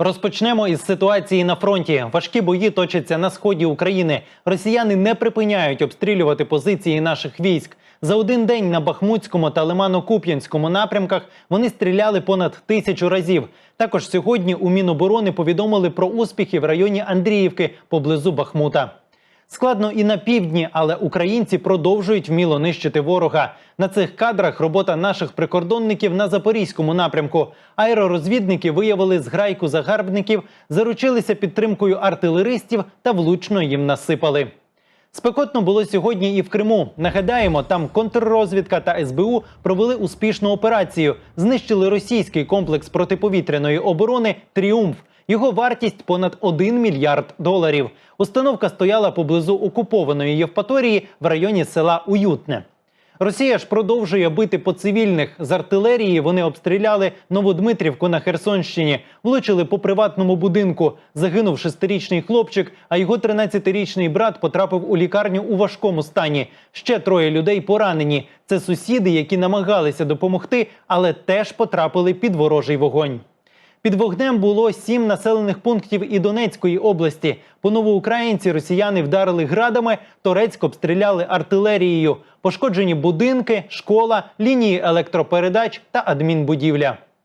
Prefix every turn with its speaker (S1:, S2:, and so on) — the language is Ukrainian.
S1: Розпочнемо із ситуації на фронті. Важкі бої точаться на сході України. Росіяни не припиняють обстрілювати позиції наших військ. За один день на Бахмутському та Лимано-Куп'янському напрямках вони стріляли понад тисячу разів. Також сьогодні у Міноборони повідомили про успіхи в районі Андріївки поблизу Бахмута. Складно і на півдні, але українці продовжують вміло нищити ворога. На цих кадрах робота наших прикордонників на запорізькому напрямку. Аеророзвідники виявили зграйку загарбників, заручилися підтримкою артилеристів та влучно їм насипали. Спекотно було сьогодні і в Криму. Нагадаємо, там контррозвідка та СБУ провели успішну операцію. Знищили російський комплекс протиповітряної оборони Тріумф. Його вартість понад 1 мільярд доларів. Установка стояла поблизу окупованої Євпаторії в районі села Уютне. Росія ж продовжує бити по цивільних з артилерії. Вони обстріляли Новодмитрівку на Херсонщині, влучили по приватному будинку. Загинув шестирічний хлопчик, а його 13-річний брат потрапив у лікарню у важкому стані. Ще троє людей поранені. Це сусіди, які намагалися допомогти, але теж потрапили під ворожий вогонь. Під вогнем було сім населених пунктів і Донецької області. По новоукраїнці росіяни вдарили градами, Торецьк обстріляли артилерією. Пошкоджені будинки, школа, лінії електропередач та адмінбудівля.